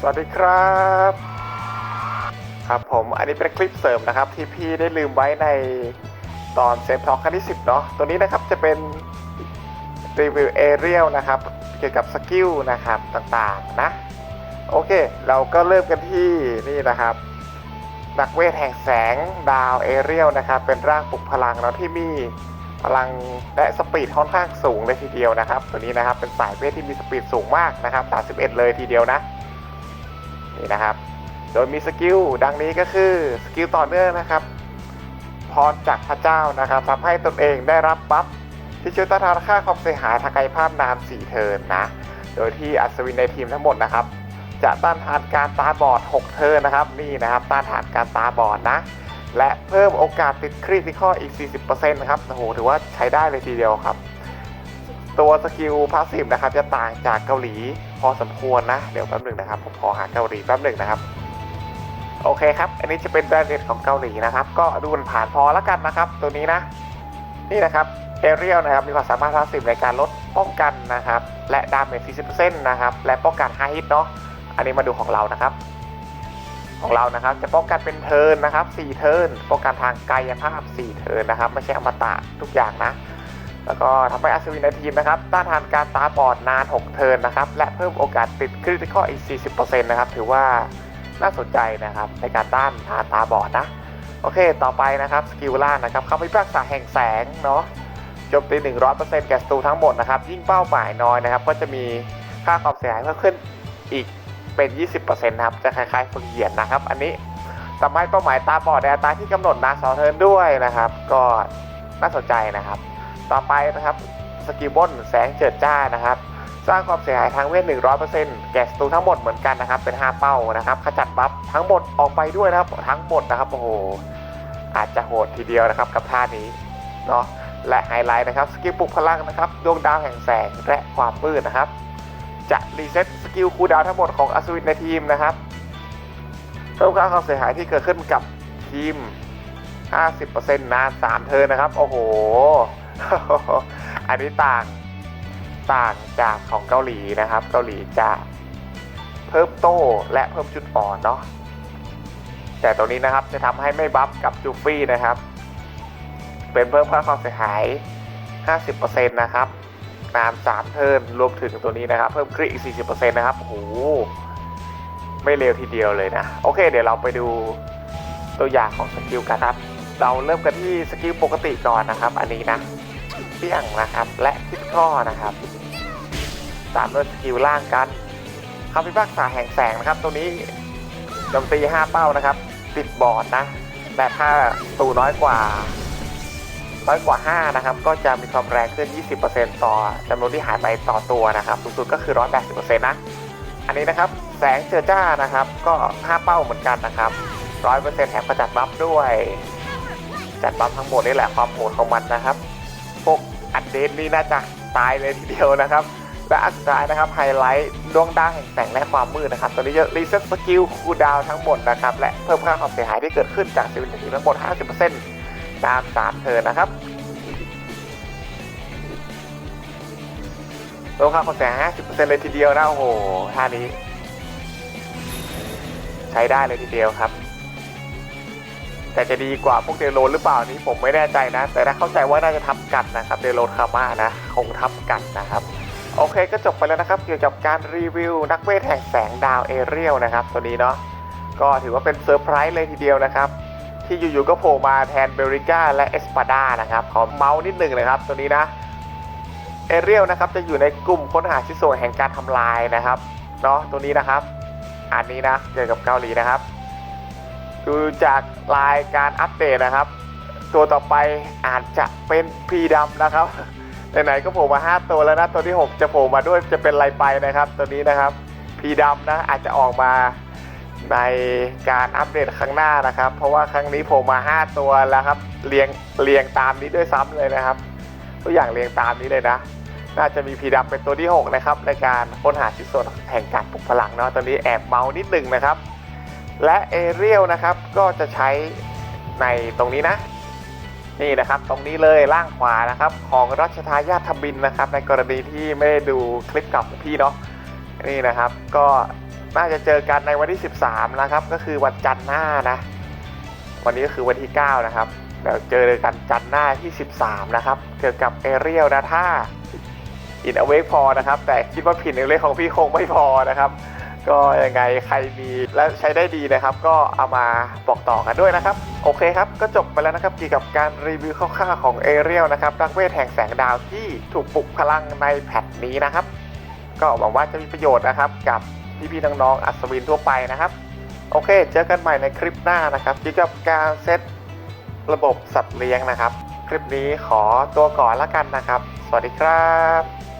สวัสดีครับ ครับผมอันนี้เป็นคลิปเสริมนะครับ ที่พี่ได้ลืมไว้ในตอนเซฟทอครั้งที่ 10 เนาะตัวนี้นะครับจะเป็นรีวิวเอเรียลนะครับ เกี่ยวกับสกิลนะครับต่างๆนะ โอเค เราก็เริ่มกันที่นี่นะครับ นักเวทแห่งแสงดาวเอเรียลนะครับ เป็นร่างปลุกพลังเนาะที่มีพลังและสปีดค่อนข้างสูงเลยทีเดียวนะครับ ตัวนี้นะครับเป็นสายเวทที่มีสปีดสูงมากนะครับ 31 เลยทีเดียวนะ นี่นะครับ โดยมีสกิลดังนี้ก็คือสกิลต่อเนื่องนะครับ พรจากพระเจ้านะครับทำให้ตนเองได้รับบัฟที่ช่วยต้านทานค่าความเสียหายทางกายภาพนาน4เทิร์นนะ โดยที่อัศวินในทีมทั้งหมดนะครับ จะต้านทานการตาบอด 6 เทิร์นนะครับ นี่นะครับ ต้านทานการตาบอดนะ และเพิ่มโอกาสติดคริติคอลอีก 40%นะครับ โอ้โห ถือว่าใช้ได้เลยทีเดียวครับ ตัวสกิลพาสซีฟนะครับจะต่างจากเกาหลีพอสมควรนะ เดี๋ยวแป๊บหนึ่งนะครับ ผมขอหาเกาหลีแป๊บหนึ่งนะครับ โอเคครับ อันนี้จะเป็นแบรนด์เด็ดของเกาหลีนะครับ ก็ดูมันผ่านพอแล้วกันนะครับ ตัวนี้นะ นี่นะครับเอเรียลนะครับมีความสามารถพาสซีฟในการลดป้องกันนะครับ และดาเมจ40%นะครับ และป้องกัน5ฮิตเนาะอันนี้มาดูของเรานะครับ ของเรานะครับจะป้องกันเป็นเทิร์นนะครับ4เทิร์นป้องกันทางกายภาพ4เทิร์นนะครับ ไม่ใช่อมตะทุกอย่างนะ แล้วก็ทำให้อัศวินในทีมนะครับต้านทานการตาบอดนาน 6 เทิร์นนะครับ และเพิ่มโอกาสติดคริติคอลอีก 40%นะครับ ถือว่าน่าสนใจนะครับในการต้านทานตาบอดนะ โอเค ต่อไปนะครับสกิลล่านะครับคำพิพากษาแห่งแสงเนาะโจมตี 100%แก่ศัตรูทั้งหมดนะครับ ยิ่งเป้าหมายน้อยนะครับ ก็จะมีค่าความเสียหายเพิ่มขึ้นอีกเป็น 20%นะครับ จะคล้ายๆฝึกเหยียดนะครับ อันนี้ทำให้เป้าหมายตาบอดในอัตราที่กำหนดนานสอเทิร์นด้วยนะครับ ก็น่าสนใจนะครับ ต่อไปนะครับสกิลบนแสงเจิดจ้านะครับ สร้างความเสียหายทางเวท 100%แก่ศัตรูทั้งหมดเหมือนกันนะครับ เป็น 5 เป้านะครับขจัดบัฟทั้งหมดออกไปด้วยนะครับทั้งหมดนะครับโอ้โหอาจจะโหดทีเดียวนะครับกับท่านี้เนาะและไฮไลท์นะครับสกิลปลุกพลังนะครับดวงดาวแห่งแสงและความมืดนะครับ จะรีเซ็ตสกิลคูดาวทั้งหมดของอัศวินในทีมนะครับเพิ่มค่าความเสียหายที่เกิดขึ้นกับทีม 50%นาน3เทิร์นนะครับ โอ้โห อันนี้ต่างต่างจากของเกาหลีนะครับ เกาหลีจะเพิ่มโต้และเพิ่มจุดอ่อนเนาะแต่ตัวนี้นะครับจะทำให้ไม่บัฟกับจูฟี่นะครับ เป็นเพิ่มค่าความเสียหาย 50%นะครับนาน3เทิร์นรวมถึงตัวนี้นะครับ เพิ่มคริอีก 40%นะครับโอ้โหไม่เร็วทีเดียวเลยนะ โอเค เดี๋ยวเราไปดูตัวอย่างของสกิลกันครับ เราเริ่มกันที่สกิลปกติก่อนนะครับ อันนี้นะ เปี้ยงนะครับ และคิดข้อนะครับตามด้วยสกิลล่างกันคำพิพากษาแห่งแสงนะครับ ตัวนี้โจมตี5เป้านะครับติดบอร์ดนะ แต่ถ้าตูน้อยกว่าน้อยกว่า 5 นะครับ ก็จะมีความแรงขึ้น 20%ต่อจำนวนที่หายไปต่อตัวนะครับสูงสุดก็คือ 180%นะ อันนี้นะครับ แสงเจอจ้านะครับ ก็ 5 เป้าเหมือนกันนะครับ 100%แถมกระจัดบัฟด้วย จัดบัฟทั้งหมดนี่แหละความโหดของมันนะครับ พวกอัดเดนนี่น่าจะตายเลยทีเดียวนะครับ และอันสุดท้ายนะครับไฮไลท์ดวงดาวแห่งแสงและความมืดนะครับตัวนี้จะรีเซ็ตสกิลคูดาวทั้งหมดนะครับและเพิ่มค่าความเสียหายที่เกิดขึ้นจากซีวินทีทั้งหมด 50%ตาม3เทิร์นนะครับเพิ่มค่าความเสียหาย50%เลยทีเดียวนะโอ้โหท่านี้ ใช้ได้เลยทีเดียวครับ แต่จะดีกว่าพวกเดโลหรือเปล่านี้ผมไม่แน่ใจนะ แต่ถ้าเข้าใจว่าน่าจะทับกันนะครับเดโลคาม่านะคงทับกันนะครับโอเคก็จบไปแล้วนะครับ เกี่ยวกับการรีวิวนักเวทแห่งแสงดาวเอเรียลนะครับ ตัวนี้เนาะก็ถือว่าเป็นเซอร์ไพรส์เลยทีเดียวนะครับ ที่อยู่ๆก็โผล่มาแทนเบริก้าและเอสปาดานะครับ ขอเมาส์นิดหนึ่งเลยครับ ตัวนี้นะเอเรียลนะครับจะอยู่ในกลุ่มค้นหาชิ้นส่วนแห่งการทำลายนะครับเนาะตัวนี้นะครับ อันนี้นะเกี่ยวกับเกาหลีนะครับ ดูจากรายการอัปเดตนะครับ ตัวต่อไปอาจจะเป็นพีดำนะครับไหนๆก็โผล่มา 5 ตัวแล้วนะ ตัวที่ 6 จะโผล่มาด้วยจะเป็นอะไรไปนะครับ ตัวนี้นะครับพีดำนะอาจจะออกมาในการอัปเดตครั้งหน้านะครับ เพราะว่าครั้งนี้โผล่มา 5 ตัวแล้วครับเรียงเรียงตามนี้ด้วยซ้ำเลยนะครับ ตัวอย่างเรียงตามนี้เลยนะ น่าจะมีพีดำเป็นตัวที่ 6 นะครับในการค้นหาชิ้นส่วนแห่งการปลุกพลังเนาะตัวนี้แอบเมานิดหนึ่งนะครับ และเอเรียลนะครับก็จะใช้ในตรงนี้นะ นี่นะครับตรงนี้เลยล่างขวานะครับ ของรัชทายาทบินนะครับ ในกรณีที่ไม่ได้ดูคลิปกับพี่เนาะนี่นะครับ ก็น่าจะเจอกันในวันที่ 13 นะครับ ก็คือวันจันทร์หน้านะ วันนี้ก็คือวันที่ 9 นะครับเดี๋ยวเจอกันจันทร์หน้าที่ 13 นะครับเกี่ยวกับเอเรียลนะถ้าอินอเวกพอนะครับ แต่คิดว่าผิดในเรื่องของพี่คงไม่พอนะครับ ก็ยังไงใครมีและใช้ได้ดีนะครับ ก็เอามาบอกต่อกันด้วยนะครับ โอเคครับ ก็จบไปแล้วนะครับเกี่ยวกับการรีวิวคร่าวๆของเอเรียลนะครับนักเวทแห่งแสงดาวที่ถูกปลุกพลังในแพทนี้นะครับ ก็หวังว่าจะมีประโยชน์นะครับ กับพี่ๆน้องๆอัศวินทั่วไปนะครับ โอเค เจอกันใหม่ในคลิปหน้านะครับเกี่ยวกับการเซตระบบสัตว์เลี้ยงนะครับ คลิปนี้ขอตัวก่อนละกันนะครับ สวัสดีครับ